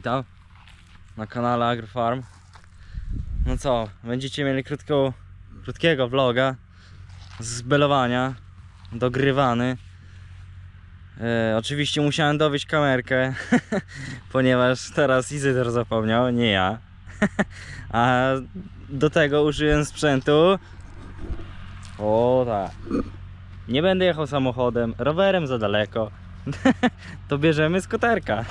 witam na kanale AgroFarm. No co, będziecie mieli krótkiego vloga z belowania, dogrywany. E, oczywiście musiałem dowieść kamerkę, ponieważ teraz Izydor zapomniał, nie ja. A do tego użyłem sprzętu. O tak. Nie będę jechał samochodem, rowerem za daleko. to bierzemy skuterka.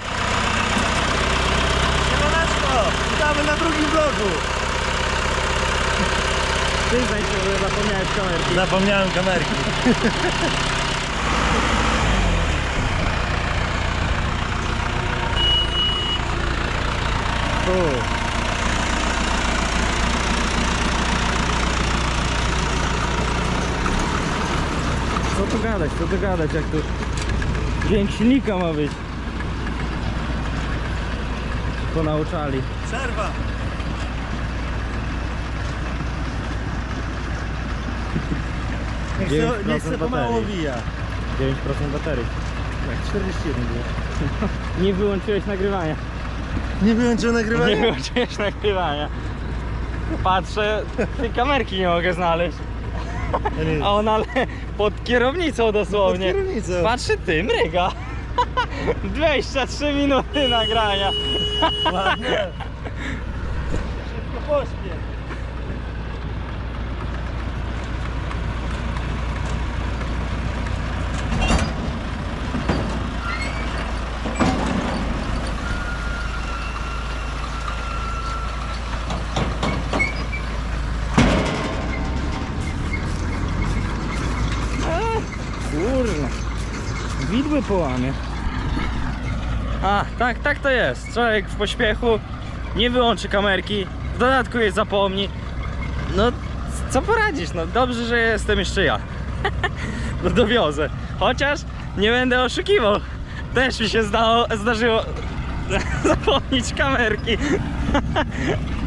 Ty że zapomniałeś kamerki. Zapomniałem kamerki. Co tu gadać, co tu gadać, jak tu dźwięk silnika ma być. Ponauczali. Przerwa! Niech procent pomału baterii. wija. 9% baterii. Tak, 41 było. Nie wyłączyłeś nagrywania. Nie wyłączył Nie nagrywania? wyłączyłeś nagrywania. Patrzę, tej kamerki nie mogę znaleźć. Nie, A ona le- pod kierownicą dosłownie. Pod kierownicą. Patrzy ty, mryga. 23 minuty nagrania. Ładnie. Szybko pośpiech. Kurwa. Widły połamie. A, tak, tak to jest. Człowiek w pośpiechu nie wyłączy kamerki, w dodatku jej zapomni. No, co poradzisz? No, dobrze, że jestem jeszcze ja. No dowiozę. Chociaż nie będę oszukiwał. Też mi się zdało, zdarzyło zapomnieć kamerki.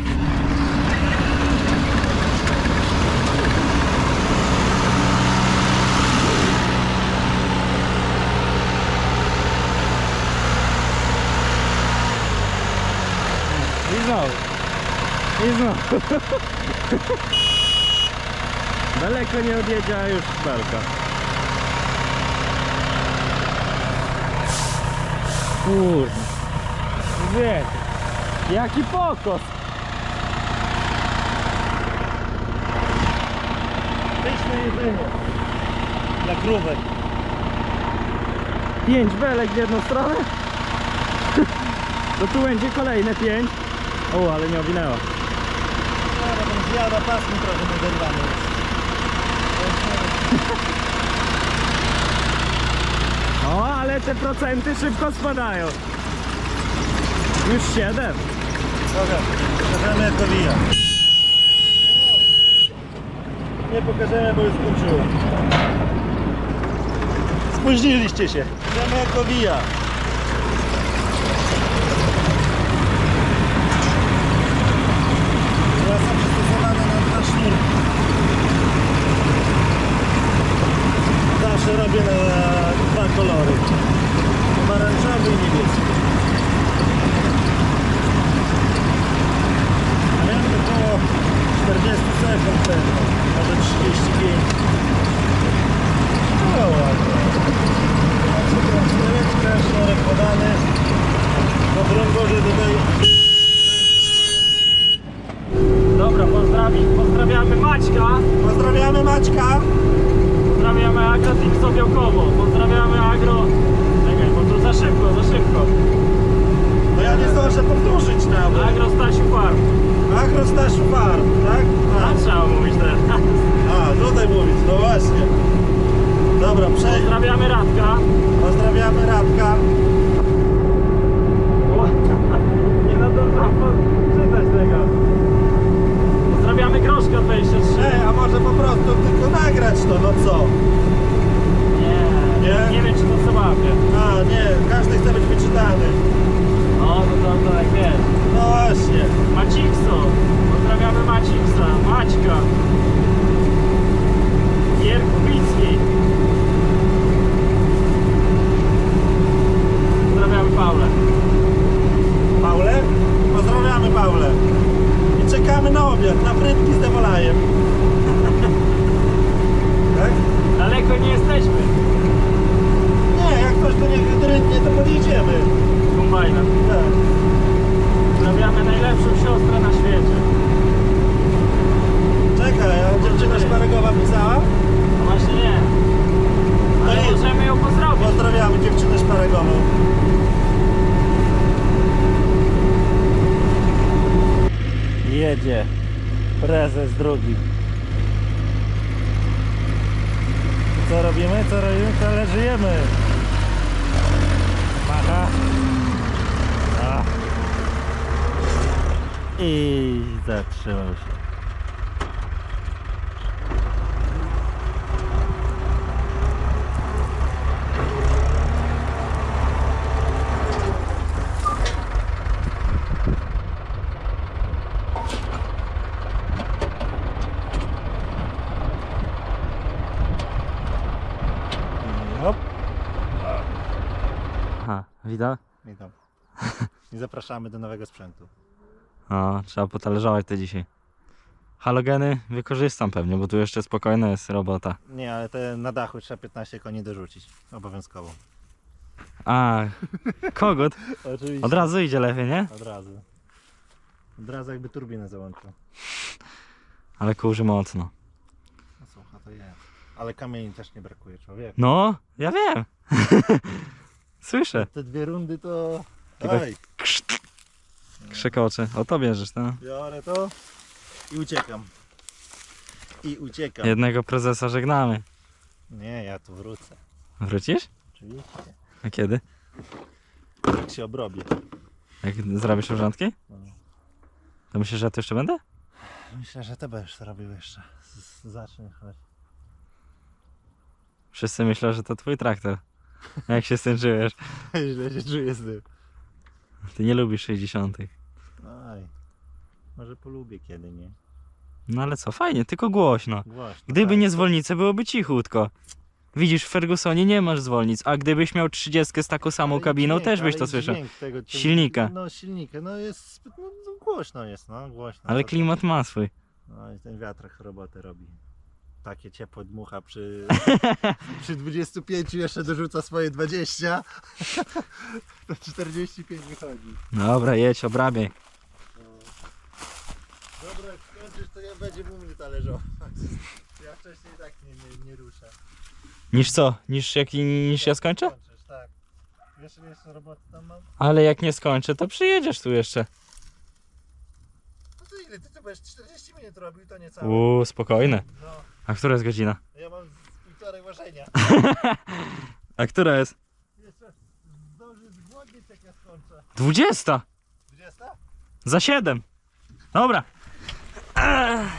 I znowu. I znowu. Daleko nie odjedzie, a już belka. Kurde. Wie. Jaki pokos. Pyszne jedzenie. Dla krówek. Pięć belek w jedną stronę. To tu będzie kolejne pięć. O, ale nie owinęło. Zjada pasmy trochę naderwany jest. O, ale te procenty szybko spadają. Już siedem. Dobra, pokażemy jak to wija. Nie pokażemy, bo już skończyło. Spóźniliście się. Pokażemy jak to wija. Teraz są przystosowane na dwa sznurki. Zawsze robię na dwa kolory. Pomarańczowy i niebieski. A miałem około 40 sekund pewno, może 35. No ładnie. Transparentka, sznurek podany. Do broń tutaj Dobra, pozdrawi, pozdrawiamy Maćka. Pozdrawiamy Maćka. Pozdrawiamy Agro Team Sobiałkowo. Pozdrawiamy Agro... Czekaj, bo tu za szybko, za szybko. No ja nie zdążę powtórzyć nawet. Agro Stasiu Farm. Agro Stasiu Farm, tak? A A, trzeba mówić teraz. a tutaj mówić, no właśnie. Dobra, przejdź. Pozdrawiamy Radka. Pozdrawiamy Radka. O, nie nadążam czytać tego. Pozdrawiamy Groszka 23. Ej, a może po prostu tylko nagrać to, no co? Nie, Nie? nie wiem czy to co łapie. A, nie, każdy chce być wyczytany. O, no to, to jak wiesz. No właśnie. Macikso. Pozdrawiamy Maciksa, Maćka. Gierkowicki. Czekamy na obiad, na frytki z demolajem. tak? Daleko nie jesteśmy. Nie, jak ktoś to nie wydrętnie, to podjedziemy. Kombajna. Tak. Pozdrawiamy najlepszą siostrę na świecie. Czekaj, a dziewczyna szparegowa pisała? No właśnie nie. Ale No i- możemy ją pozdrowić. Pozdrawiamy dziewczynę szparegową. Jedzie prezes drugi. Co robimy? Co robimy? Ale żyjemy. Macha. I zatrzymał się. Widać? Witam. I zapraszamy do nowego sprzętu. O, trzeba potalerzować to dzisiaj. Halogeny wykorzystam pewnie, bo tu jeszcze spokojna jest robota. Nie, ale te na dachu trzeba 15 koni dorzucić. Obowiązkowo. A, kogut? Oczywiście. Od razu idzie lepiej, nie? Od razu. Od razu jakby turbinę załączył. Ale kurzy mocno. No słucha, to jest. Ale kamieni też nie brakuje, człowiek. No, ja wiem. Słyszę. Te dwie rundy to... Oj, Krzt. O to bierzesz, no. biorę to i uciekam. I uciekam. Jednego prezesa żegnamy. Nie, ja tu wrócę. Wrócisz? Oczywiście. A kiedy? Jak się obrobię. Jak zrobisz urządki? No. To myślisz, że ja tu jeszcze będę? Myślę, że ty będziesz to robił jeszcze. Z- Zacznij chodź. Wszyscy myślą, że to twój traktor. Jak się z tym czujesz? Źle się czuję z tym. Ty nie lubisz 60. Oj. Może polubię kiedy, nie? No ale co, fajnie, tylko głośno. Głośno. Gdyby tak. nie zwolnice, byłoby cichutko. Widzisz, w Fergusonie nie masz zwolnic, a gdybyś miał 30 z taką samą Ale kabiną, dźwięk, też byś ale to słyszał. dźwięk Tego, tego, Silnika. No silnika, no jest zbyt no, no, głośno jest, no głośno. Ale klimat ma swój. No i ten wiatrak robotę robi. Takie ciepło dmucha przy, przy 25 jeszcze dorzuca swoje 20. To 45 wychodzi. Dobra, jedź, obrabiaj. Dobra, jak skończysz to ja będzie u mnie talerzować. Ja wcześniej tak nie, nie, nie ruszę. Niż co? Niż, jak, niż ja skończę? Skończysz, tak. Jeszcze roboty tam mam? Ale jak nie skończę, to przyjedziesz tu jeszcze. No to ile? Ty to będziesz 40 minut robił, to nie całe. Uuu, spokojne. No, A która jest godzina? ja mam półtorej łożenia. A która jest? Jeszcze zdążysz zgłodnieć jak ja skończę. 20! 20? Za 7! Dobra. Ech.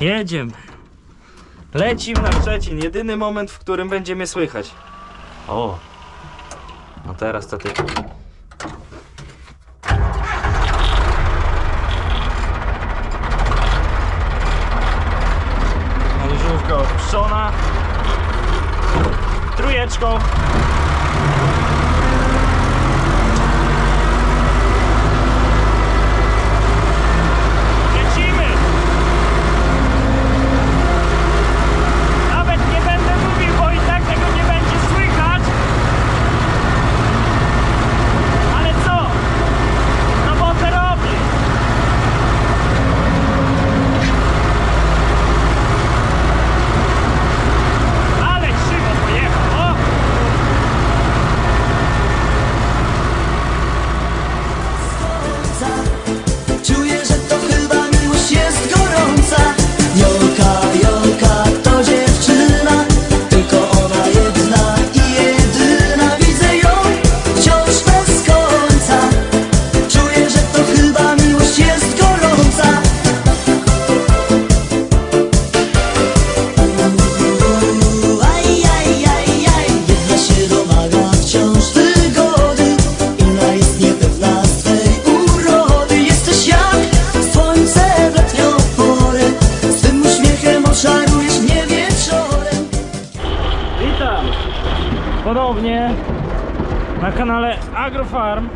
Jedziemy. Lecim na Szczecin. Jedyny moment, w którym będzie mnie słychać. O. No teraz to ty. Trójeczką. Witam ponownie na kanale Agrofarm.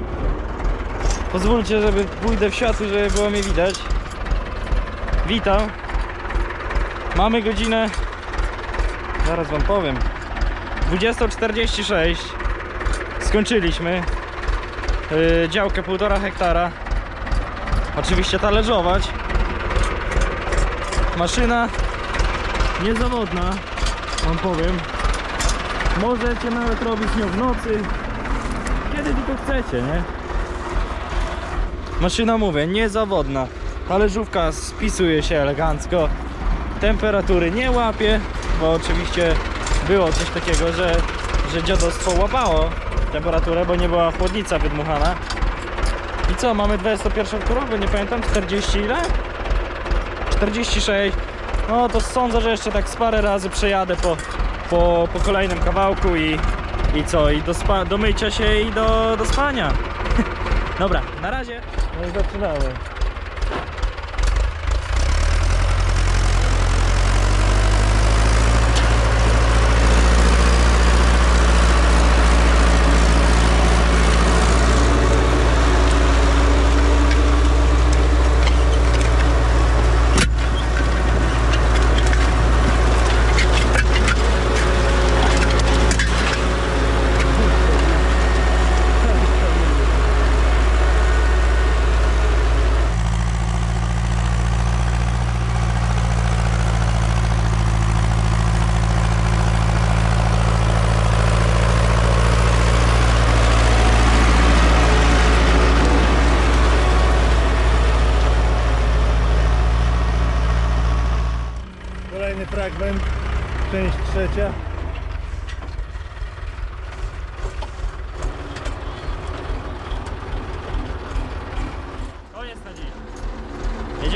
Pozwólcie, żeby pójdę w światło, żeby było mnie widać. Witam. Mamy godzinę. Zaraz wam powiem. 20.46. Skończyliśmy. Yy, działkę 1,5 hektara. Oczywiście talerzować. Maszyna niezawodna, wam powiem. Możecie nawet robić nią w nocy, kiedy tylko chcecie, nie? Maszyna, mówię, niezawodna. Talerzówka spisuje się elegancko. Temperatury nie łapie, bo oczywiście było coś takiego, że, że dziadostwo łapało temperaturę, bo nie była chłodnica wydmuchana. I co, mamy 21 którą? Nie pamiętam, 40 ile? 46. No to sądzę, że jeszcze tak z parę razy przejadę po, po, po kolejnym kawałku i, i co? I do, spa, do mycia się i do, do spania. Dobra, na razie. No zaczynamy.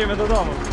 Koniec na dziś. Jedziemy do domu. Jolka,